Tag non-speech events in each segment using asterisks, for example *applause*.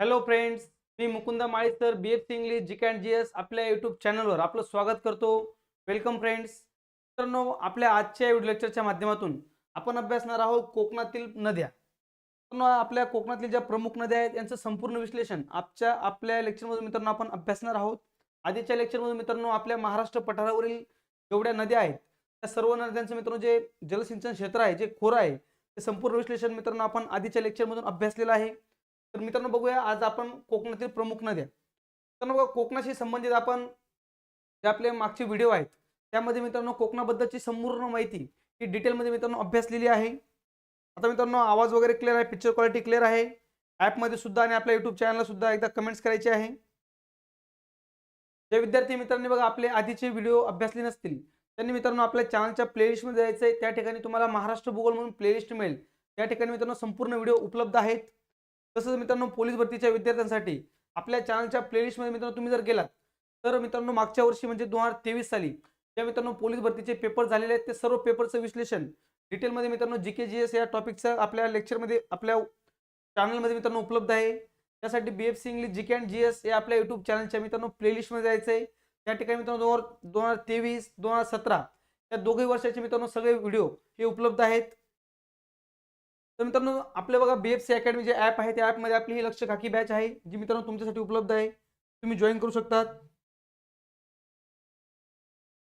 Hello friends me Mukund Mali B F C English G can G S आपल्या YouTube चॅनलवर आपलं स्वागत करतो. वेलकम फ्रेंड्स मित्रांनो आपल्या आजच्या व्हिडिओ लेक्चरच्या माध्यमातून आपण अभ्यासणार आहोत कोकणातील नद्या. मित्रांनो, आपल्या कोकणातील ज्या प्रमुख नद्या आहेत यांचं संपूर्ण विश्लेषण आजच्या आपल्या लेक्चरमधून मित्रांनो आपण अभ्यासणार आहोत. आधीच्या लेक्चरमधून मित्रांनो आपल्या महाराष्ट्र पठारावरील जेवढ्या नद्या आहेत त्या सर्व नद्यांचं मित्रांनो जे जलसिंचन क्षेत्र आहे जे खोरं आहे ते संपूर्ण विश्लेषण मित्रांनो आपण आधीच्या लेक्चरमधून अभ्यासलेलं आहे. तर मित्रांनो बघूया आज आपण कोकणातील प्रमुख नद्या. मित्रांनो बघा कोकणाशी संबंधित आपण जे आपले मागचे व्हिडिओ आहेत त्यामध्ये मित्रांनो कोकणाबद्दलची संपूर्ण माहिती ही डिटेलमध्ये मित्रांनो अभ्यासलेली आहे. आता मित्रांनो आवाज वगैरे क्लिअर आहे पिक्चर क्वालिटी क्लिअर आहे. ॲपमध्ये सुद्धा आणि आपल्या युट्यूब चॅनलला सुद्धा एकदा कमेंट्स करायचे आहे. जे विद्यार्थी मित्रांनी बघा आपले आधीचे व्हिडिओ अभ्यासले नसतील त्यांनी मित्रांनो आपल्या चॅनलच्या प्लेलिस्टमध्ये जायचं आहे त्या ठिकाणी तुम्हाला महाराष्ट्र भूगोल म्हणून प्लेलिस्ट मिळेल. त्या ठिकाणी मित्रांनो संपूर्ण व्हिडिओ उपलब्ध आहेत. तसंच मित्रांनो पोलीस भरतीच्या विद्यार्थ्यांसाठी आपल्या चॅनलच्या प्लेलिस्टमध्ये मित्रांनो तुम्ही जर गेलात तर मित्रांनो मागच्या वर्षी म्हणजे दोन हजार तेवीस साली ज्या मित्रांनो पोलीस भरतीचे पेपर झालेले आहेत ते सर्व पेपरचं विश्लेषण डिटेलमध्ये मित्रांनो जी के जी एस या टॉपिकचं आपल्या लेक्चरमध्ये आपल्या चॅनलमध्ये मित्रांनो उपलब्ध आहे. त्यासाठी B F C English G and G S या आपल्या यूट्यूब चॅनलच्या मित्रांनो प्लेलिस्टमध्ये जायचं आहे त्या ठिकाणी मित्रांनो दोन हजार दोन हजार तेवीस दोन हजार सतरा या दोघे वर्षाचे मित्रांनो सगळे व्हिडिओ हे उपलब्ध आहेत. तर मित्रांनो आपले बघा बी एफ सी अकॅडमी जे ॲप आहे त्या ॲपमध्ये आपली ही लक्ष काकी बॅच आहे जी मित्रांनो तुमच्यासाठी उपलब्ध आहे. तुम्ही जॉईन करू शकतात.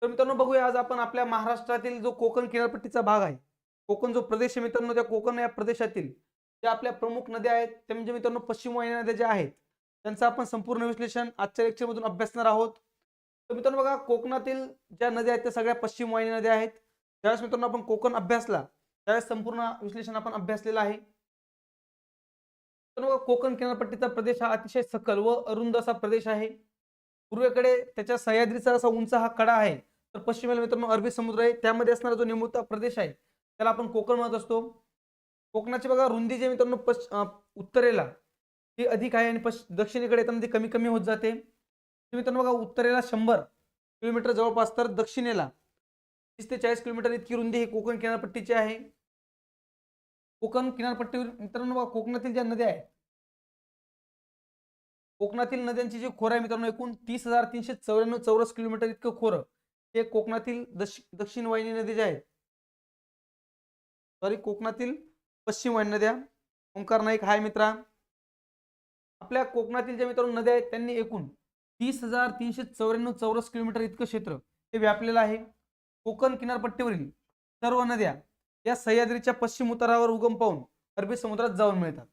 तर मित्रांनो बघूया आज आपण आपल्या महाराष्ट्रातील जो कोकण किनारपट्टीचा भाग आहे कोकण जो प्रदेश आहे मित्रांनो त्या कोकण या प्रदेशातील ज्या आपल्या प्रमुख नद्या आहेत त्या म्हणजे मित्रांनो पश्चिम वाहिनी नद्या ज्या आहेत त्यांचं आपण संपूर्ण विश्लेषण आजच्या लेक्चरमधून अभ्यासणार आहोत. तर मित्रांनो बघा कोकणातील ज्या नद्या आहेत त्या सगळ्या पश्चिम वाहिनी नद्या आहेत. त्यावेळेस मित्रांनो आपण कोकण अभ्यासला त्यावेळेस संपूर्ण विश्लेषण आपण अभ्यासलेलं आहे. तर बघा कोकण किनारपट्टीचा प्रदेश हा अतिशय सकल व अरुंद असा प्रदेश आहे. पूर्वेकडे त्याच्या सह्याद्रीचा असा उंच हा कडा आहे. तर पश्चिमेला मित्रांनो अरबी समुद्र आहे. त्यामध्ये असणारा जो निमुळता प्रदेश आहे त्याला आपण कोकण म्हणत असतो. कोकणाची बघा रुंदी जे मित्रांनो पश्च उत्तरेला ती अधिक आहे आणि पश्च दक्षिणेकडे येताना ती कमी कमी होत जाते. मित्रांनो बघा उत्तरेला शंभर किलोमीटर जवळपास तर दक्षिणेला तीस ते चाळीस किलोमीटर इतकी रुंदी ही कोकण किनारपट्टीची आहे. कोकण किनारपट्टीवर मित्रांनो कोकणातील ज्या नद्या आहेत कोकणातील नद्यांची जी खोरं आहे मित्रांनो एकूण तीस हजार तीनशे चौऱ्याण्णव चौरस किलोमीटर इतकं खोरं हे कोकणातील दश दक्षिण वाहिनी नदी ज्या आहेत सॉरी कोकणातील पश्चिम वाहिनी नद्या ओंकार नाईक हाय मित्रा आपल्या कोकणातील ज्या मित्रांनो नद्या आहेत त्यांनी एकूण तीस हजार तीनशे चौऱ्याण्णव चौरस किलोमीटर इतकं क्षेत्र हे व्यापलेलं आहे. कोकण किनारपट्टीवरील सर्व नद्या या सह्याद्रीच्या पश्चिम उतारावर उगम पाहून अरबी समुद्रात जाऊन मिळतात.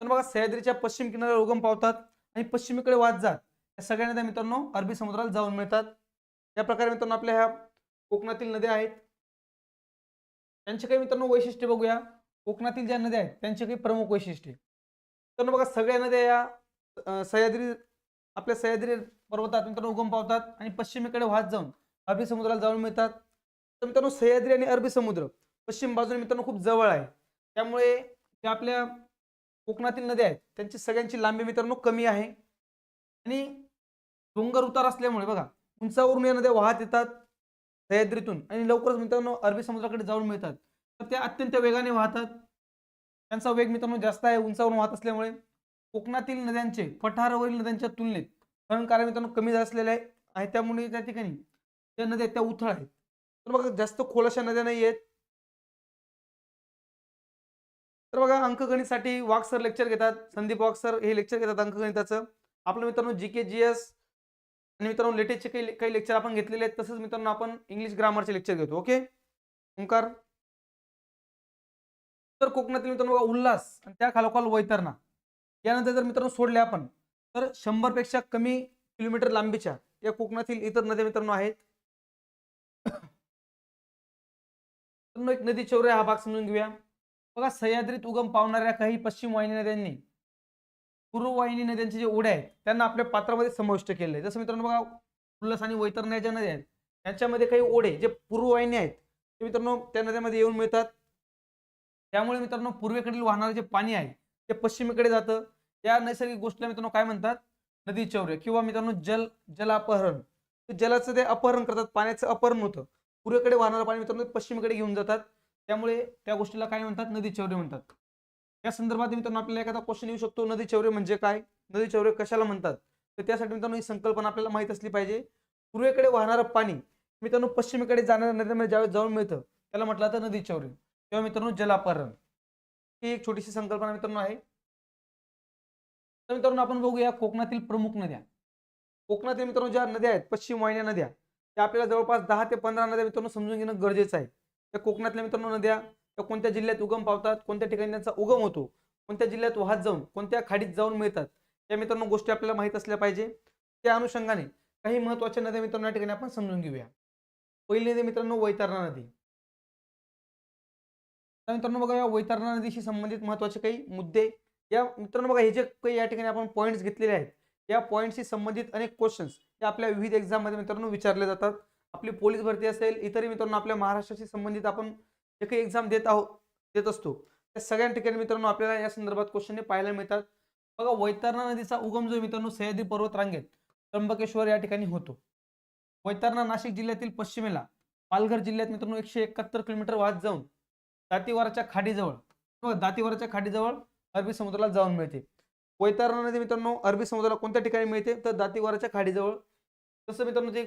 तर बघा सह्याद्रीच्या पश्चिम किनाऱ्यावर उगम पावतात आणि पश्चिमेकडे वाद जात. या सगळ्या नद्या मित्रांनो अरबी समुद्राला जाऊन मिळतात. या प्रकारे मित्रांनो आपल्या ह्या कोकणातील नद्या आहेत. त्यांचे काही मित्रांनो वैशिष्ट्य बघूया. कोकणातील ज्या नद्या आहेत त्यांचे काही प्रमुख वैशिष्ट्ये तर बघा सगळ्या नद्या या सह्याद्री आपल्या सह्याद्री पर्वतात मित्रांनो उगम पावतात आणि पश्चिमेकडे वाहत जाऊन अरबी समुद्राला जाऊन मिळतात. तर मित्रांनो सह्याद्री आणि अरबी समुद्र पश्चिम बाजूने मित्रांनो खूप जवळ आहे. त्यामुळे ज्या आपल्या कोकणातील नद्या आहेत त्यांची सगळ्यांची लांबी मित्रांनो कमी आहे. आणि डोंगर उतार असल्यामुळे बघा उंचावरून या नद्या वाहत येतात सह्याद्रीतून आणि लवकरच मित्रांनो अरबी समुद्राकडे जाऊन मिळतात. तर त्या अत्यंत वेगाने वाहतात. त्यांचा वेग मित्रांनो जास्त आहे उंचावरून वाहत असल्यामुळे कोकणातील नद्यांचे पठारावरील नद्यांच्या तुलनेत वहन कार्य मित्रांनो कमी असलेले आहे. त्यामुळे त्या ठिकाणी त्या नद्या आहेत त्या उथळ आहेत. तर बघा जास्त खोल अशा नद्या नाही आहेत तर बघा अंकगणितसाठी वाघ सर लेक्चर घेतात. संदीप वाघ सर हे लेक्चर घेतात अंकगणिताचं. आपलं मित्रांनो जी के जी एस आणि मित्रांनो लेटेस्टचे काही काही लेक्चर आपण घेतलेले आहेत. तसंच मित्रांनो आपण इंग्लिश ग्रामरचे लेक्चर घेतो ओके ओंकार? तर कोकणातील मित्रांनो बघा उल्हास आणि त्या खालोखाल वैतरणा. यानंतर जर मित्रांनो सोडले आपण तर शंभरपेक्षा कमी किलोमीटर लांबीच्या या कोकणातील इतर नद्या मित्रांनो आहेत. *coughs* एक नदी चौरे हा भाग समजून घेऊया. बघा सह्याद्रीत उगम पावणाऱ्या काही पश्चिम वाहिनी नद्यांनी पूर्व वाहिनी नद्यांचे जे ओढे आहेत त्यांना आपल्या पात्रामध्ये समाविष्ट केले आहे. जसं मित्रांनो बघा उल्हास आणि वैतरण्या ज्या नद्या आहेत त्यांच्यामध्ये काही ओढे जे पूर्व वाहिनी आहेत ते मित्रांनो त्या नद्यामध्ये येऊन मिळतात. त्यामुळे मित्रांनो पूर्वेकडील वाहणारं जे पाणी आहे ते पश्चिमेकडे जातं. या नैसर्गिक गोष्टीला मित्रांनो काय म्हणतात? नदी चौरे किंवा मित्रांनो जल जलापहरण. अपहरण जलाचं ते अपहरण करतात पाण्याचं अपहरण होतं. पूर्वेकडे वाहणारं पाणी मित्रांनो पश्चिमेकडे घेऊन जातात. त्यामुळे त्या गोष्टीला काय म्हणतात? नदी चौरे म्हणतात. या संदर्भात मित्रांनो आपल्याला एखादा क्वेश्चन येऊ शकतो. नदी चौरे म्हणजे काय? नदी चौरे कशाला म्हणतात? तर त्यासाठी मित्रांनो ही संकल्पना आपल्याला माहीत असली पाहिजे. पूर्वेकडे वाहणारं पाणी मित्रांनो पश्चिमेकडे जाणाऱ्या नदीमध्ये ज्यावेळेस जाऊन मिळतं त्याला म्हटलं जातं नदी चौरे. किंवा मित्रांनो जलापहरण. ही एक छोटीशी संकल्पना मित्रांनो आहे. तर मित्रांनो आपण बघूया कोकणातील प्रमुख नद्या. कोकणातील मित्रांनो ज्या नद्या आहेत पश्चिम वाहिन्या नद्या त्या आपल्याला जवळपास दहा ते पंधरा नद्या मित्रांनो समजून घेणं गरजेचं आहे. त्या कोकणातल्या मित्रांनो नद्या त्या कोणत्या जिल्ह्यात उगम पावतात कोणत्या ठिकाणी त्यांचा उगम होतो कोणत्या जिल्ह्यात वाहत जाऊन कोणत्या खाडीत जाऊन मिळतात त्या मित्रांनो गोष्टी आपल्याला माहीत असल्या पाहिजे. त्या अनुषंगाने काही महत्त्वाच्या नद्या मित्रांनो या ठिकाणी आपण समजून घेऊया. पहिली नदी मित्रांनो वैतरणा नदी. तर मित्रांनो बघा या वैतरणा नदीशी संबंधित महत्त्वाचे काही मुद्दे. या मित्रांनो बघा हे जे काही या ठिकाणी आपण पॉईंट्स घेतलेले आहेत या पॉईंटशी संबंधित अनेक क्वेश्चन्स हे आपल्या विविध एक्झाममध्ये मित्रांनो विचारले जातात. आपली पोलीस भरती असेल इतरही मित्रांनो आपल्या महाराष्ट्राशी संबंधित आपण जे काही एक्झाम देत आहोत देत असतो. त्या सगळ्या ठिकाणी मित्रांनो आपल्याला या संदर्भात क्वेश्चन पाहायला मिळतात. बघा वैतरणा नदीचा उगम जो मित्रांनो सह्याद्री पर्वत रांगेत त्र्यंबकेश्वर या ठिकाणी होतो. वैतरणा नाशिक जिल्ह्यातील पश्चिमेला पालघर जिल्ह्यात मित्रांनो एकशे एकाहत्तर किलोमीटर वाहत जाऊन दातीवाराच्या खाडीजवळ दातीवाराच्या खाडीजवळ अरबी समुद्राला जाऊन मिळते. वैतरणा नदी मित्रांनो अरबी समुद्राला कोणत्या ठिकाणी मिळते? तर दातीवाराच्या खाडीजवळ. तसं मित्रांनो ते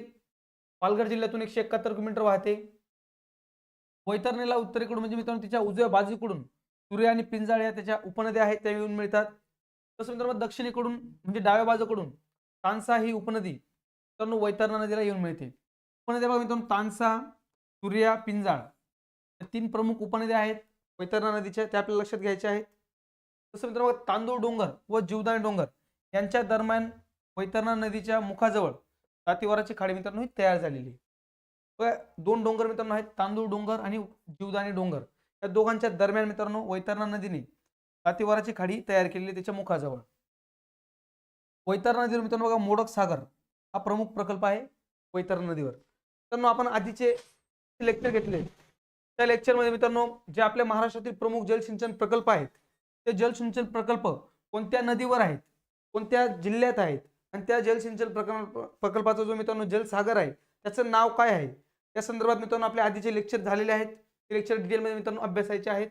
पालघर जिल्ह्यातून एकशे एकाहत्तर किलोमीटर वाहते. वैतरणीला उत्तरेकडून म्हणजे मित्रांनो तिच्या उजव्या बाजूकडून सूर्य आणि पिंजाळ या त्याच्या उपनद्या आहेत त्या येऊन मिळतात. तसं मित्रांनो दक्षिणेकडून म्हणजे डाव्या बाजूकडून तानसा ही उपनदी मित्रांनो वैतरणा नदीला येऊन मिळते. उपनद्या बघा मित्रांनो तानसा सूर्या पिंजाळ तीन प्रमुख उपनद्या आहेत वैतरणा नदीच्या त्या आपल्याला लक्षात घ्यायच्या आहेत. तसं मित्रांनो तांदूळ डोंगर व जीवदान डोंगर यांच्या दरम्यान वैतरणा नदीच्या मुखाजवळ अतिवाराची खाडी मित्रांनो ही तयार झालेली आहे. दोन डोंगर मित्रांनो आहेत तांदूळ डोंगर आणि जीवदानी डोंगर. या दोघांच्या दरम्यान मित्रांनो वैतरणा नदीने दातीवाराची खाडी तयार केलेली आहे त्याच्या मुखाजवळ. वैतरणा नदीवर मित्रांनो बघा मोडक सागर हा प्रमुख प्रकल्प आहे वैतरणा नदीवर. मित्रांनो आपण आधीचे लेक्चर घेतले त्या लेक्चरमध्ये मित्रांनो जे आपल्या महाराष्ट्रातील प्रमुख जलसिंचन प्रकल्प आहेत ते जलसिंचन प्रकल्प कोणत्या नदीवर आहेत कोणत्या जिल्ह्यात आहेत आणि त्या जलसिंचन प्रकल्प प्रकल्पाचा जो मित्रांनो जलसागर आहे त्याचं नाव काय आहे? त्या संदर्भात मित्रांनो आपले आधीचे लेक्चर झालेले आहेत. ते लेक्चर डिटेलमध्ये मित्रांनो अभ्यासायचे आहेत.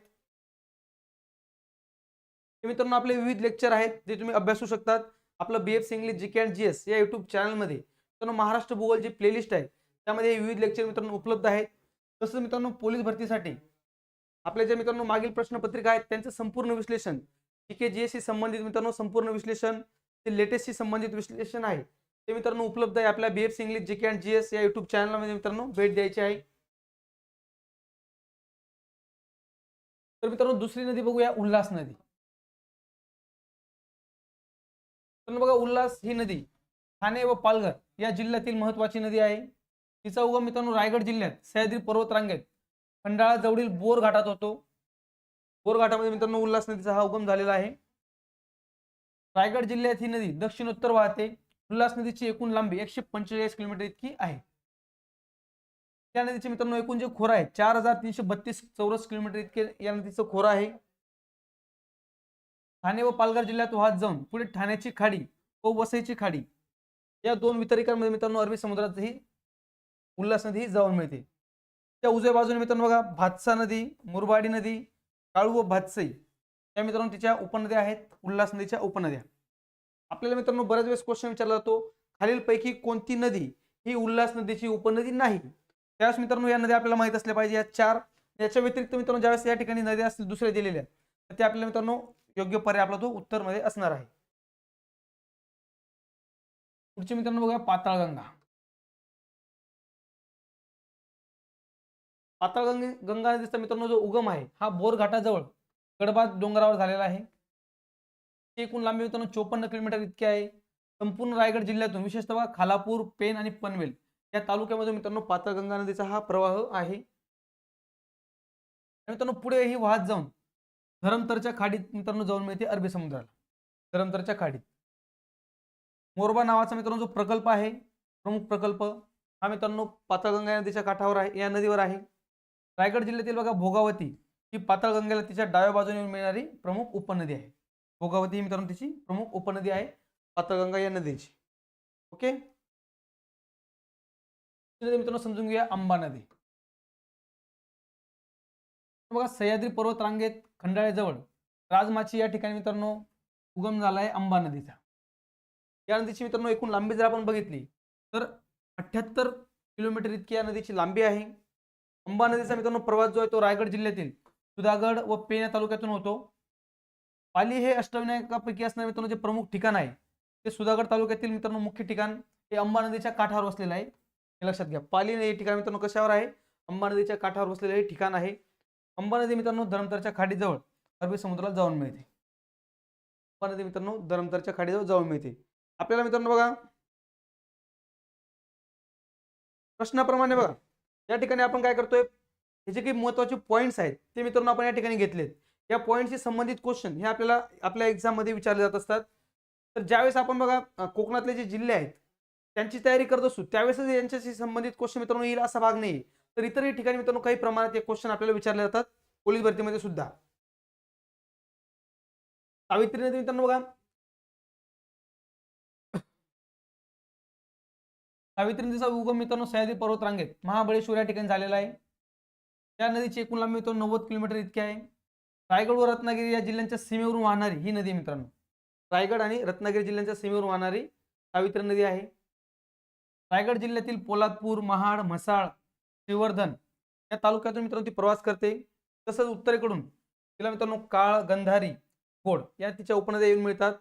हे मित्रांनो आपले विविध लेक्चर आहेत जे तुम्ही अभ्यासू शकतात. आपलं B F singly G K and G S या युट्यूब चॅनलमध्ये मित्रांनो महाराष्ट्र भूगोल जी प्लेलिस्ट आहे त्यामध्ये विविध लेक्चर मित्रांनो उपलब्ध आहेत. तसंच मित्रांनो पोलीस भरतीसाठी आपल्या ज्या मित्रांनो मागील प्रश्नपत्रिका आहेत त्यांचं संपूर्ण विश्लेषण जी के जी एसशी संबंधित मित्रांनो संपूर्ण विश्लेषण ते लेटेस्टशी संबंधित विश्लेषण आहे. ते मित्रांनो उपलब्ध आहे आपल्या B F English G K and G S या युट्यूब चॅनलमध्ये मित्रांनो भेट द्यायची आहे. तर मित्रांनो दुसरी नदी बघूया उल्हास नदी. तर बघा उल्हास ही नदी ठाणे व पालघर या जिल्ह्यातील महत्वाची नदी आहे. तिचा उगम मित्रांनो रायगड जिल्ह्यात सह्याद्री पर्वत रांगेत खंडाळा जवळील बोर घाटात होतो. बोर घाटामध्ये मित्रांनो उल्हास नदीचा हा उगम झालेला आहे. रायगड जिल्ह्यात ही नदी दक्षिणोत्तर वाहते. उल्हास नदीची एकूण लांबी एकशे पंचेचाळीस किलोमीटर इतकी आहे. त्या नदीचे मित्रांनो एकूण जे खोरा आहे चार हजार तीनशे बत्तीस चौरस किलोमीटर इतके या नदीचं खोरं आहे. ठाणे व पालघर जिल्ह्यात वाहत जाऊन पुढे ठाण्याची खाडी व वसईची खाडी या दोन वितरिकांमध्ये मित्रांनो अरबी समुद्रात ही उल्हास नदी ही जाऊन मिळते. त्या उजव्या बाजूने मित्रांनो बघा भातसा नदी मुरबाडी नदी काळू व भातसई. या मित्रांनो तिच्या उपनद्या आहेत उल्हास नदीच्या उपनद्या. आपल्याला मित्रांनो बऱ्याच वेळेस क्वेश्चन विचारला जातो खालीलपैकी कोणती नदी ही उल्हास नदीची उपनदी नाही? त्यावेळेस मित्रांनो या नद्या आपल्याला माहीत असल्या पाहिजे या चार. याच्या व्यतिरिक्त मित्रांनो ज्यावेळेस या ठिकाणी नद्या असतील दुसऱ्या दिलेल्या तर ते आपल्याला मित्रांनो योग्य पर्याय आपला तो उत्तरमध्ये असणार आहे. पुढचे मित्रांनो बघा पाताळगंगा. पाताळगंगा गंगा नदीचा मित्रांनो जो उगम आहे हा बोर घाटाजवळ कडबाद डोंगरावर झालेला आहे. एकूण लांबी मित्रांनो चोपन्न किलोमीटर इतकी आहे. संपूर्ण रायगड जिल्ह्यातून विशेषतः खालापूर पेन आणि पनवेल या तालुक्यामध्ये मित्रांनो पातळगंगा नदीचा हा प्रवाह आहे. मित्रांनो पुढे ही वाहत जाऊन धरमतरच्या खाडीत मित्रांनो जाऊन मिळते अरबी समुद्राला. धरमतरच्या खाडीत. मोरबा नावाचा मित्रांनो जो प्रकल्प आहे प्रमुख प्रकल्प हा मित्रांनो पातळगंगा नदीच्या काठावर आहे या नदीवर आहे. रायगड जिल्ह्यातील बघा भोगावती ही पाताळगंगेला तिच्या डाव्या बाजूने मिळणारी प्रमुख उपनदी आहे. भोगावती ही मित्रांनो तिची प्रमुख उपनदी आहे पाताळगंगा या नदीची. ओके? नदी मित्रांनो समजून घेऊया अंबा नदी. बघा सह्याद्री पर्वत रांगेत खंडाळ्याजवळ राजमाची या ठिकाणी मित्रांनो उगम झाला आहे अंबा नदीचा. या नदीची मित्रांनो एकूण लांबी जर आपण बघितली तर अठ्याहत्तर किलोमीटर इतकी या नदीची लांबी आहे. अंबा नदीचा मित्रांनो प्रवास जो आहे तो रायगड जिल्ह्यातील सुधागड व पेण या तालुक्यातून होतो. पाली हे अष्टविनायकापैकी असणारे मित्रांनो जे प्रमुख ठिकाण आहे ते सुधागड तालुक्यातील मित्रांनो मुख्य ठिकाण हे अंबा नदीच्या काठावर वसलेलं आहे. हे लक्षात घ्या पाली हे ठिकाण मित्रांनो कशावर आहे? अंबा नदीच्या काठावर वसलेलं हे ठिकाण आहे. अंबा नदी मित्रांनो धरमतरच्या खाडीजवळ अरबी समुद्राला जाऊन मिळते. अंबा नदी मित्रांनो धरमतरच्या खाडीजवळ जाऊन मिळते. आपल्याला मित्रांनो बघा प्रश्नाप्रमाणे बघा. या ठिकाणी आपण काय करतोय? हे जे काही महत्त्वाचे पॉईंट्स आहेत ते मित्रांनो आपण या ठिकाणी घेतलेत. या पॉईंटशी संबंधित क्वेश्चन हे आपल्याला आपल्या एक्झाममध्ये विचारले जात असतात. तर ज्यावेळेस आपण बघा कोकणातले जे जिल्हे आहेत त्यांची तयारी करत असू त्यावेळेस यांच्याशी संबंधित क्वेश्चन मित्रांनो येईल असा भाग नाही. तर इतरही ठिकाणी मित्रांनो काही प्रमाणात हे क्वेश्चन आपल्याला विचारले जातात पोलीस भरतीमध्ये सुद्धा. सावित्री नदी मित्रांनो बघा. सावित्री नदीचा उगम मित्रांनो सह्याद्री पर्वत रांगेत महाबळेश्वर या ठिकाणी झालेला आहे. या नदीची एकूण लांबी मित्रांनो नव्वद किलोमीटर इतकी आहे. रायगड व रत्नागिरी या जिल्ह्यांच्या सीमेवरून वाहणारी ही नदी मित्रांनो. रायगड आणि रत्नागिरी जिल्ह्यांच्या सीमेवरून वाहणारी सावित्री नदी आहे. रायगड जिल्ह्यातील पोलादपूर महाड म्हसाळ श्रीवर्धन या तालुक्यातून मित्रांनो ती प्रवास करते. तसंच उत्तरेकडून तिला मित्रांनो काळ गंधारी घोड या तिच्या उपनद्या येऊन मिळतात.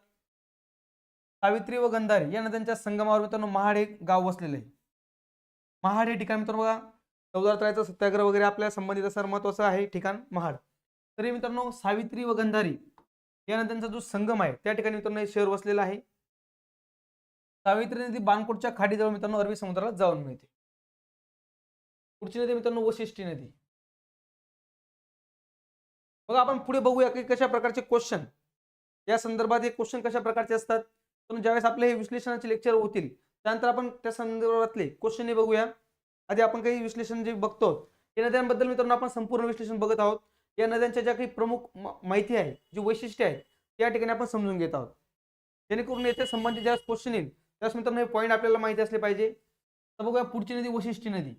सावित्री व गंधारी या नद्यांच्या संगमावर मित्रांनो महाड हे गाव वसलेले आहे. महाड हे ठिकाण मित्रांनो बघा चौदा त्रायचा सत्याग्रह वगैरे आपल्या संबंधित असणार महत्वाचं आहे ठिकाण महाड. तरी मित्रांनो सावित्री व गंधारी या त्यांचा जो संगम आहे त्या ठिकाणी मित्रांनो हे शहर वसलेलं आहे. सावित्री नदी बाणकोटच्या खाडीजवळ मित्रांनो अरबी समुद्राला जाऊन मिळते. पुढची नदी मित्रांनो वशिष्ठी नदी. बघा आपण पुढे बघूया की कशा प्रकारचे क्वेश्चन या संदर्भात हे क्वेश्चन कशा प्रकारचे असतात? पण ज्यावेळेस आपले हे विश्लेषणाचे लेक्चर होतील त्यानंतर आपण त्या संदर्भातले क्वेश्चन हे बघूया. आधी आपण काही विश्लेषण जे बघतो या नद्यांबद्दल मित्रांनो आपण संपूर्ण विश्लेषण बघत आहोत. या नद्यांच्या ज्या काही प्रमुख म- माहिती आहे जी वैशिष्ट्ये आहेत त्या ठिकाणी आपण समजून घेत आहोत. जेणेकरून येथे संबंधित ज्यावेळेस क्वेश्चन येईल त्यावेळेस मित्रांनो हे पॉईंट आपल्याला माहिती असले पाहिजे. तर बघूया पुढची नदी वशिष्ठी नदी.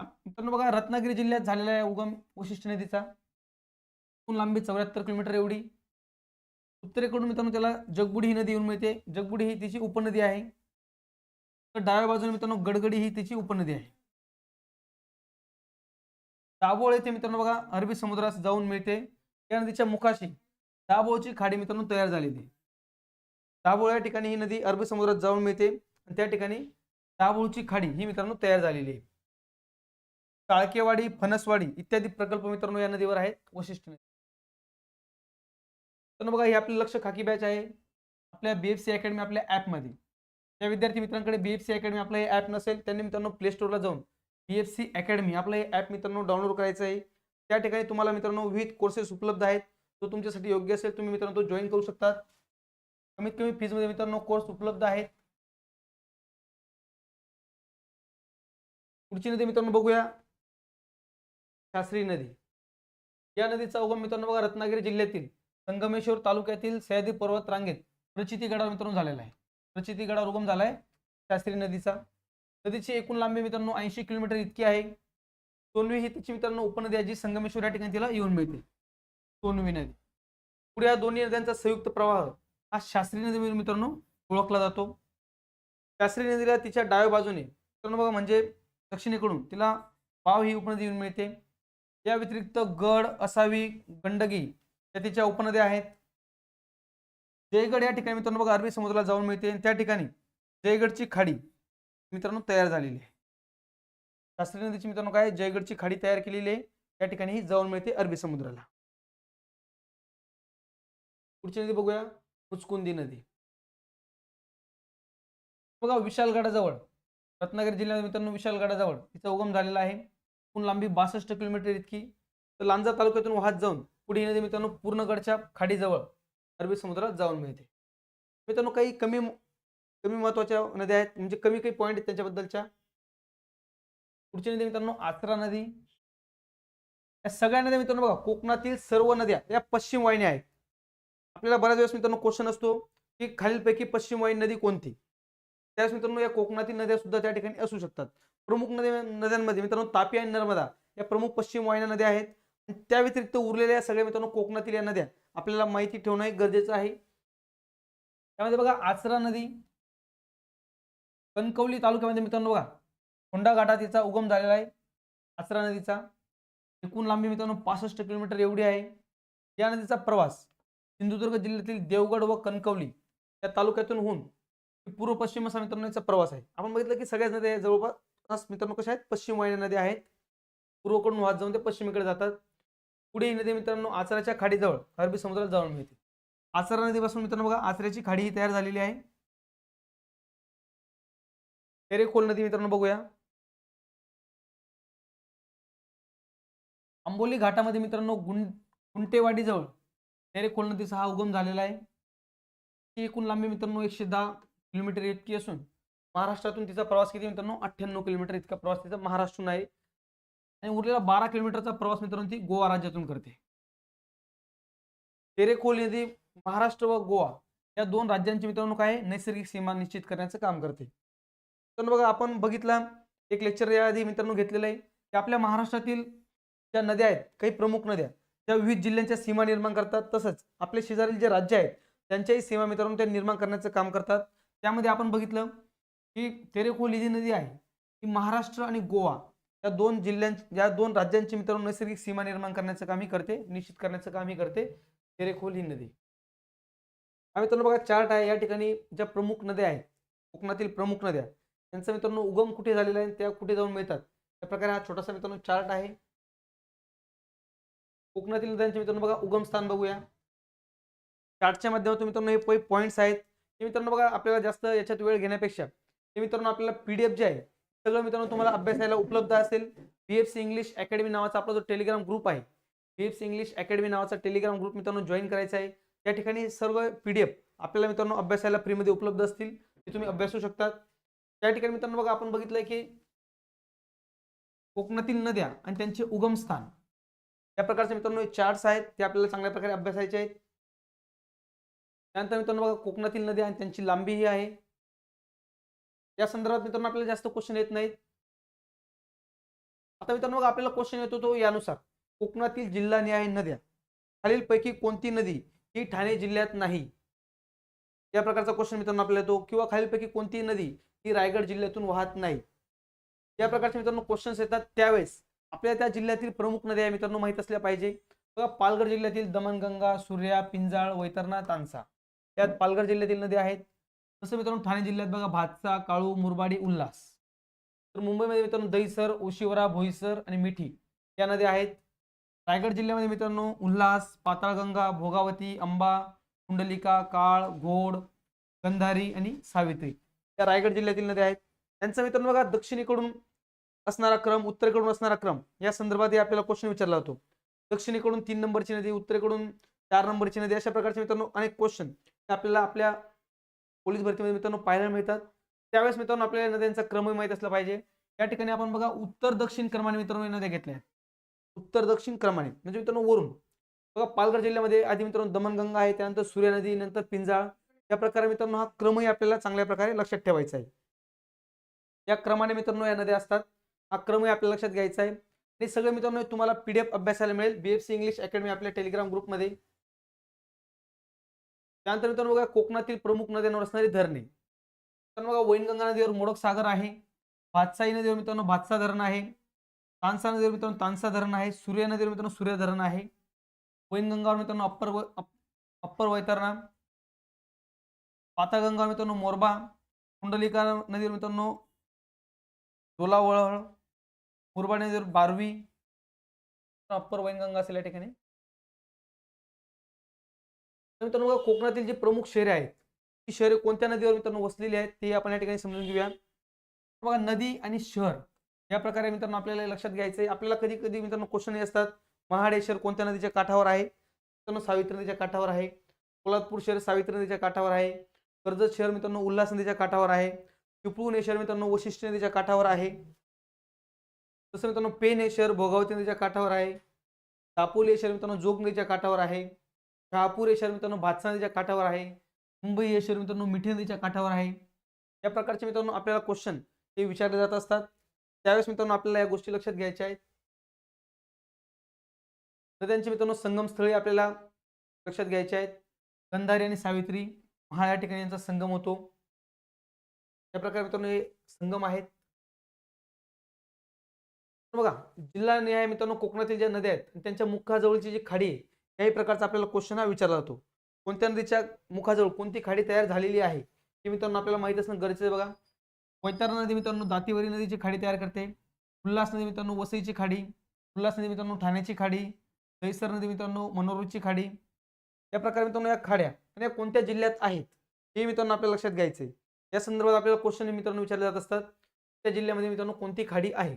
मित्रांनो बघा रत्नागिरी जिल्ह्यात झालेला आहे उगम वशिष्ठी नदीचा. एकूण लांबी चौऱ्याहत्तर किलोमीटर एवढी. उत्तरेकडून मित्रांनो त्याला जगबुडी ही नदी येऊन मिळते. जगबुडी ही तिची उपनदी आहे. तर डाव्या बाजूने मित्रांनो गडगडी ही तिची उपनदी आहे. दाभोळ येथे मित्रांनो बघा अरबी समुद्रात जाऊन मिळते. या नदीच्या मुखाशी दाभोळची खाडी मित्रांनो तयार झालेली आहे. दाभोळ या ठिकाणी ही नदी अरबी समुद्रात जाऊन मिळते. आणि त्या ठिकाणी दाभोळची खाडी ही मित्रांनो तयार झालेली आहे. काळकेवाडी फणसवाडी इत्यादी प्रकल्प मित्रांनो या नदीवर आहेत. वशिष्ठ नदी. तर बघा हे आपलं लक्ष खाकी बॅच आहे. आपल्या बीएफसी अकॅडमी आपल्या ॲपमध्ये ज्या विद्यार्थी मित्रांकडे बीएफसी अकॅडमी आपलं हे ॲप नसेल त्यांनी मित्रांनो प्ले स्टोरला जाऊन बीएफसी अकॅडमी आपलं हे ॲप मित्रांनो डाउनलोड करायचं आहे. त्या ठिकाणी तुम्हाला मित्रांनो विविध कोर्सेस उपलब्ध आहेत. तो तुमच्यासाठी योग्य असेल तुम्ही मित्रांनो तो जॉईन करू शकतात. कमीत कमी फीजमध्ये मित्रांनो कोर्स उपलब्ध आहेत. पुढची नदी मित्रांनो बघूया. शास्त्री नदी. या नदीचा उगम मित्रांनो बघा रत्नागिरी जिल्ह्यातील संगमेश्वर तालुक्यातील सह्याद्री पर्वत रांगेत प्रचिती गडावर मित्रांनो झालेला आहे. प्रचिती गडावर उगम झालाय शास्त्री नदीचा. नदीची एकूण लांबी मित्रांनो ऐंशी किलोमीटर इतकी आहे. सोनवी ही तिची मित्रांनो उपनदी आहे जी संगमेश्वर या ठिकाणी तिला येऊन मिळते. सोनवी नदी. पुढे या दोन्ही नद्यांचा संयुक्त प्रवाह हा शास्त्री नदी म्हणून मित्रांनो ओळखला जातो. शास्त्री नदीला तिच्या डाव्या बाजूने मित्रांनो बघा म्हणजे दक्षिणेकडून तिला वाव ही उपनदी येऊन मिळते. या व्यतिरिक्त गड असावी गंडगी या तिच्या उपनद्या आहेत. जयगड या ठिकाणी मित्रांनो बघा अरबी समुद्राला जाऊन मिळते. आणि त्या ठिकाणी जयगडची खाडी मित्रांनो तयार झालेली आहे. शास्त्री नदीची मित्रांनो काय जयगडची खाडी तयार केलेली आहे. त्या ठिकाणी ही जाऊन मिळते अरबी समुद्राला. पुढची नदी बघूया. मुचकुंदी नदी. बघा विशालगडाजवळ. रत्नागिरी जिल्ह्यात मित्रांनो विशालगडाजवळ. तिचा उगम झालेला आहे. एकूण लांबी बासष्ट किलोमीटर इतकी. तर लांजा तालुक्यातून वाहत जाऊन पुढे नदी मित्रांनो पूर्णगडच्या खाडीजवळ. अरबी समुद्रात जाऊन मिळते. मित्रांनो काही कमी कमी महत्त्वाच्या नद्या आहेत. म्हणजे कमी काही पॉईंट आहेत त्यांच्याबद्दलच्या. पुढची नदी मित्रांनो आचरा नदी. या सगळ्या नद्या मित्रांनो बघा कोकणातील सर्व नद्या या पश्चिम वाहिन्या आहेत. आपल्याला बऱ्याच वेळेस मित्रांनो क्वेश्चन असतो की खालीलपैकी पश्चिम वाहिनी नदी कोणती? त्यावेळेस मित्रांनो या कोकणातील नद्या सुद्धा त्या ठिकाणी असू शकतात. प्रमुख नद्या नद्यांमध्ये मित्रांनो तापी आणि नर्मदा या प्रमुख पश्चिम वाहिन्या नद्या आहेत. त्या व्यतिरिक्त उरलेल्या सगळ्या मित्रांनो कोकणातील या नद्या आपल्याला माहिती ठेवणं हे गरजेचं आहे. त्यामध्ये बघा आचरा नदी कणकवली तालुक्यामध्ये मित्रांनो बघा होंडा घाटात तिचा उगम झालेला आहे. आचरा नदीचा एकूण लांबी मित्रांनो पासष्ट किलोमीटर एवढी आहे. या नदीचा प्रवास सिंधुदुर्ग जिल्ह्यातील देवगड व कणकवली या तालुक्यातून होऊन पूर्व पश्चिम असा मित्रांनो याचा प्रवास आहे. आपण बघितलं की सगळ्याच नद्या जवळपास मित्रांनो कशा आहेत? पश्चिम वाहिन्या नद्या आहेत. पूर्वकडून वाहत जाऊन ते पश्चिमेकडे जातात. पुढे ही नदी मित्रांनो आचराच्या खाडीजवळ अरबी समुद्रात जाऊन मिळते आचरा नदीपासून मित्रांनो बघा आचऱ्याची खाडी ही तयार झालेली आहे. तेरेखोल नदी मित्रांनो बघूया. आंबोली घाटामध्ये मित्रांनो गुं गुंटेवाडीजवळ एरेकोल तेरेखोल नदीचा हा उगम झालेला आहे. ती एकूण लांबी मित्रांनो एकशे दहा किलोमीटर इतकी असून महाराष्ट्रातून तिचा प्रवास किती मित्रांनो? अठ्ठ्याण्णव किलोमीटर इतका प्रवास तिचा महाराष्ट्रून आहे. आणि उरलेला बारा किलोमीटरचा प्रवास मित्रांनो ती गोवा राज्यातून करते. तेरेखोल नदी महाराष्ट्र व गोवा या दोन राज्यांची मित्रांनो काय आहे? नैसर्गिक सीमा निश्चित करण्याचं काम करते. तर बघा आपण बघितला एक लेक्चर याआधी मित्रांनो घेतलेलं आहे की आपल्या महाराष्ट्रातील ज्या नद्या आहेत काही प्रमुख नद्या त्या विविध जिल्ह्यांच्या सीमा निर्माण करतात. तसंच आपले शेजारील जे राज्य आहेत त्यांच्याही सीमा मित्रांनो त्या निर्माण करण्याचं काम करतात. त्यामध्ये आपण बघितलं की तेरेखोल ही जी नदी आहे ती महाराष्ट्र आणि गोवा या दोन जिल्ह्यांची या दोन राज्यांची मित्रांनो नैसर्गिक सीमा निर्माण करण्याचं कामही करते निश्चित करण्याचं कामही करते तेरेखोल ही नदी. हा मित्रांनो बघा चार्ट आहे. या ठिकाणी ज्या प्रमुख नद्या आहेत कोकणातील प्रमुख नद्या त्यांचा मित्रांनो उगम कुठे झालेला आहे त्या कुठे जाऊन मिळतात? त्या प्रकारे हा छोटासा मित्रांनो चार्ट आहे. कोकणातील नद्यांचे मित्रांनो बघा उगम स्थान बघूया. चार्टच्या माध्यमातून मित्रांनो हे पॉईंट्स आहेत. हे मित्रांनो बघा आपल्याला जास्त याच्यात वेळ घेण्यापेक्षा हे मित्रांनो आपल्याला पीडीएफ जे आहे सगळं मित्रांनो तुम्हाला अभ्यासायला उपलब्ध असेल. पीएफसी इंग्लिश अकॅडमी नावाचा आपला जो टेलिग्राम ग्रुप आहे पीएफसी इंग्लिश अकॅडमी नावाचा टेलिग्राम ग्रुप मित्रांनो जॉईन करायचा आहे. त्या ठिकाणी सर्व पीडीएफ आपल्याला मित्रांनो अभ्यासायला फ्रीमध्ये उपलब्ध असतील ते तुम्ही अभ्यासू शकतात. त्या ठिकाणी मित्रांनो बघा आपण बघितलंय की कोकणातील नद्या आणि त्यांचे उगम स्थान. या प्रकारचे मित्रांनो चार्ट्स आहेत ते आपल्याला चांगल्या प्रकारे अभ्यासायचे आहेत. त्यानंतर मित्रांनो बघा कोकणातील नद्या आणि त्यांची लांबी ही आहे. या संदर्भात मित्रांनो आपल्याला जास्त क्वेश्चन येत नाहीत. आता मित्रांनो आपल्याला क्वेश्चन येतो तो यानुसार. कोकणातील जिल्हानिहाय नद्या. खालीलपैकी कोणती नदी ही ठाणे जिल्ह्यात नाही? या प्रकारचा क्वेश्चन मित्रांनो आपल्याला येतो. किंवा खालीलपैकी कोणती नदी ही रायगड जिल्ह्यातून वाहत नाही? या प्रकारचे मित्रांनो क्वेश्चन्स येतात. त्यावेळेस आपल्याला त्या जिल्ह्यातील प्रमुख नद्या मित्रांनो माहीत असल्या पाहिजे. बघा पालघर जिल्ह्यातील दमणगंगा सूर्या पिंजाळ वैतरणा तानसा. यात पालघर जिल्ह्यातील नद्या आहेत. तसं मित्रांनो ठाणे जिल्ह्यात बघा भातसा काळू मुरबाडी उल्हास. तर मुंबईमध्ये मित्रांनो दहीसर ओशिवरा भोईसर आणि मिठी या नद्या आहेत. रायगड जिल्ह्यामध्ये मित्रांनो उल्हास पाताळगंगा भोगावती अंबा कुंडलिका काळ घोड गंधारी आणि सावित्री या रायगड जिल्ह्यातील नद्या आहेत. त्यांचा मित्रांनो बघा दक्षिणेकडून असणारा क्रम उत्तरेकडून असणारा क्रम या संदर्भात आपल्याला क्वेश्चन विचारला होतो दक्षिणेकडून तीन नंबरची नदी उत्तरेकडून चार नंबरची नदी अशा प्रकारचे मित्रांनो अनेक क्वेश्चन आपल्याला आपल्या पोलीस भरतीमध्ये मित्रांनो पाहायला मिळतात. त्यावेळेस मित्रांनो आपल्याला नद्यांचा क्रमही माहीत असला पाहिजे. या ठिकाणी आपण बघा उत्तर दक्षिण क्रमाने मित्रांनो नद्या घेतल्या आहेत. उत्तर दक्षिण क्रमाने म्हणजे मित्रांनो वरून. बघा पालघर जिल्ह्यामध्ये आधी मित्रांनो दमणगंगा आहे त्यानंतर सूर्या नदी नंतर पिंजाळ. या प्रकारे मित्रांनो हा क्रमही आपल्याला चांगल्या प्रकारे लक्षात ठेवायचा आहे. या क्रमाने मित्रांनो या नद्या असतात. हा क्रमही आपल्याला लक्षात घ्यायचा आहे. आणि सगळं मित्रांनो तुम्हाला पीडीएफ अभ्यासाला मिळेल. बीएफसी इंग्लिश अकॅडमी आपल्या टेलिग्राम ग्रुपमध्ये त्यानंतर मित्रांनो बघा कोकणातील प्रमुख नद्यांवर असणारी धरणे. तर बघा वैनगंगा नदीवर मोडक सागर आहे. भातसाई नदीवर मित्रांनो भातसा धरण आहे. तानसा नदीवर मित्रांनो तानसा धरण आहे. सूर्य नदीवर मित्रांनो सूर्य धरण आहे. वैनगंगावर मित्रांनो अप्पर व अप्पर वैतरणा. पातागंगावर मित्रांनो मोरबा. कुंडलिका नदीवर मित्रांनो डोलावळहळ मुरबाड नदीवर बारवी. अप्पर वैनगंगा असेल या ठिकाणी. मित्रांनो कोकणातील जी प्रमुख शहरे आहेत ती शहरे कोणत्या नदीवर मित्रांनो वसलेली आहेत ते आपण या ठिकाणी समजून घेऊया. बघा नदी आणि शहर या प्रकारे मित्रांनो आपल्याला लक्षात घ्यायचं आहे आपल्याला कधी कधी मित्रांनो क्वेश्चन असतात महाडेश्वर शहर कोणत्या नदीच्या काठावर आहे? मित्रांनो सावित्री नदीच्या काठावर आहे. पोलादपूर शहर सावित्री नदीच्या काठावर आहे. कर्जत शहर मित्रांनो उल्हास नदीच्या काठावर आहे. चिपळूण हे शहर मित्रांनो वशिष्ठ नदीच्या काठावर आहे. तसं मित्रांनो पेन हे शहर भोगावती नदीच्या काठावर आहे. दापोली हे शहर मित्रांनो जोग नदीच्या काठावर आहे. शहापूर हे शहर मित्रांनो भातसा नदीच्या काठावर आहे. मुंबई हे शहर मित्रांनो मिठी नदीच्या काठावर आहे. या प्रकारचे मित्रांनो आपल्याला क्वेश्चन हे विचारले जात असतात. त्यावेळेस मित्रांनो आपल्याला या गोष्टी लक्षात घ्यायच्या आहेत. नद्यांचे मित्रांनो संगमस्थळी आपल्याला लक्षात घ्यायचे आहेत. गंधारी आणि सावित्री महा या ठिकाणी यांचा संगम होतो. या प्रकारे मित्रांनो हे संगम आहेत. बघा जिल्हा निहाय मित्रांनो कोकणातील ज्या नद्या आहेत त्यांच्या मुखाजवळची जी खाडी आहे याही प्रकारचा आपल्याला क्वेश्चन हा विचारला जातो. कोणत्या नदीच्या मुखाजवळ कोणती खाडी तयार झालेली आहे? हे मित्रांनो आपल्याला माहीत असणं गरजेचं आहे बघा. वैतारा नदी मित्रांनो दातीवरी नदीची खाडी तयार करते. उल्हास नदी मित्रांनो वसईची खाडी. उल्हास नदी मित्रांनो ठाण्याची खाडी. दहिसर नदी मित्रांनो मनोरूची खाडी. या प्रकारे मित्रांनो या खाड्या आणि या कोणत्या जिल्ह्यात आहेत हे मित्रांनो आपल्याला लक्षात घ्यायचं आहे या संदर्भात आपल्याला क्वेश्चन मित्रांनो विचारले जात असतात. त्या जिल्ह्यामध्ये मित्रांनो कोणती खाडी आहे?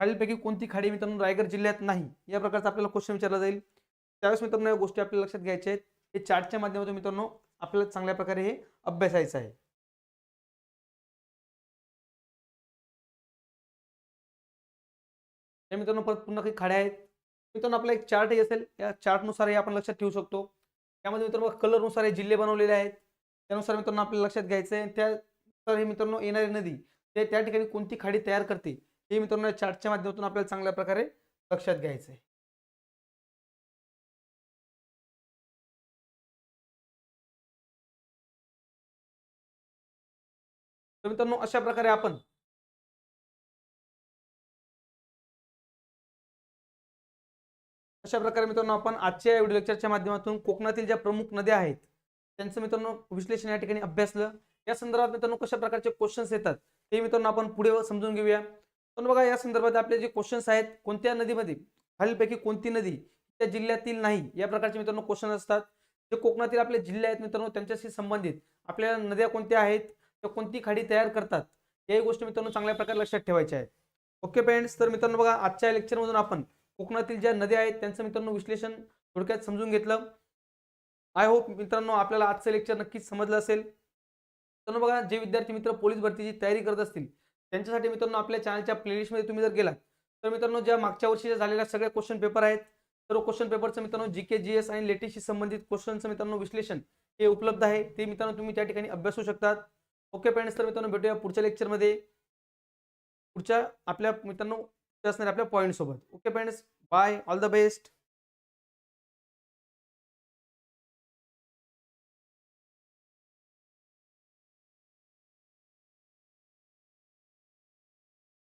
खालीलपैकी कोणती खाडी मित्रांनो रायगड जिल्ह्यात नाही? या प्रकारचा आपल्याला क्वेश्चन विचारला जाईल. त्यावेळेस मित्रांनो या गोष्टी आपल्याला लक्षात घ्यायच्या आहेत. हे चार्टच्या माध्यमातून मित्रांनो आपल्याला चांगल्या प्रकारे हे अभ्यासायचं आहे. मित्रांनो परत पुन्हा काही खाड्या आहेत. मित्रांनो आपला एक चार्टही असेल. या चार्टनुसार हे आपण लक्षात ठेवू शकतो. त्यामध्ये मित्रांनो कलरनुसार हे जिल्हे बनवलेले आहेत. त्यानुसार मित्रांनो आपल्याला लक्षात घ्यायचं आहे त्यानुसार हे मित्रांनो येणारी नदी ते त्या ठिकाणी कोणती खाडी तयार करते हे मित्रांनो या चार्टच्या माध्यमातून आपल्याला चांगल्या प्रकारे लक्षात घ्यायचं आहे तर मित्रांनो अशा प्रकारे आपण अशा प्रकारे मित्रांनो आपण आजच्या व्हिडिओ लेक्चरच्या माध्यमातून कोकणातील ज्या प्रमुख नद्या आहेत त्यांचं मित्रांनो विश्लेषण या ठिकाणी अभ्यासलं. या संदर्भात मित्रांनो कशा प्रकारचे क्वेश्चन्स येतात ते मित्रांनो आपण पुढे समजून घेऊया. पण बघा या संदर्भात आपले जे क्वेश्चन्स आहेत कोणत्या नदीमध्ये खालीलपैकी कोणती नदी त्या जिल्ह्यातील नाही या प्रकारचे मित्रांनो क्वेश्चन असतात. जे कोकणातील आपले जिल्हे आहेत मित्रांनो त्यांच्याशी संबंधित आपल्या नद्या कोणत्या आहेत कोणती खाडी तयार करतात? याही गोष्टी मित्रांनो चांगल्या प्रकारे लक्षात ठेवायच्या आहेत. ओके फ्रेंड्स तर मित्रांनो बघा आजच्या लेक्चरमधून आपण कोकणातील ज्या नद्या आहेत त्यांचं मित्रांनो विश्लेषण थोडक्यात समजून घेतलं. आय होप मित्रांनो आपल्याला आजचं लेक्चर नक्कीच समजलं असेल. मित्रांनो बघा जे विद्यार्थी मित्र पोलीस भरतीची तयारी करत असतील त्यांच्यासाठी मित्रांनो आपल्या चॅनलच्या प्लेलिस्टमध्ये तुम्ही जर गेलात तर मित्रांनो ज्या मागच्या वर्षी झालेल्या सगळ्या क्वेश्चन पेपर आहेत सर्व क्वेश्चन पेपरचं मित्रांनो जी के जी एस आणि लेटेस्टशी संबंधित क्वेश्चनचं मित्रांनो विश्लेषण हे उपलब्ध आहे. ते मित्रांनो तुम्ही त्या ठिकाणी अभ्यासू शकतात. ओके पेरेंट्स तर मित्रांनो भेटूया पुढच्या लेक्चरमध्ये पुढच्या आपल्या मित्रांनो असणाऱ्या आपल्या पॉईंटसोबत okay parents bye all the best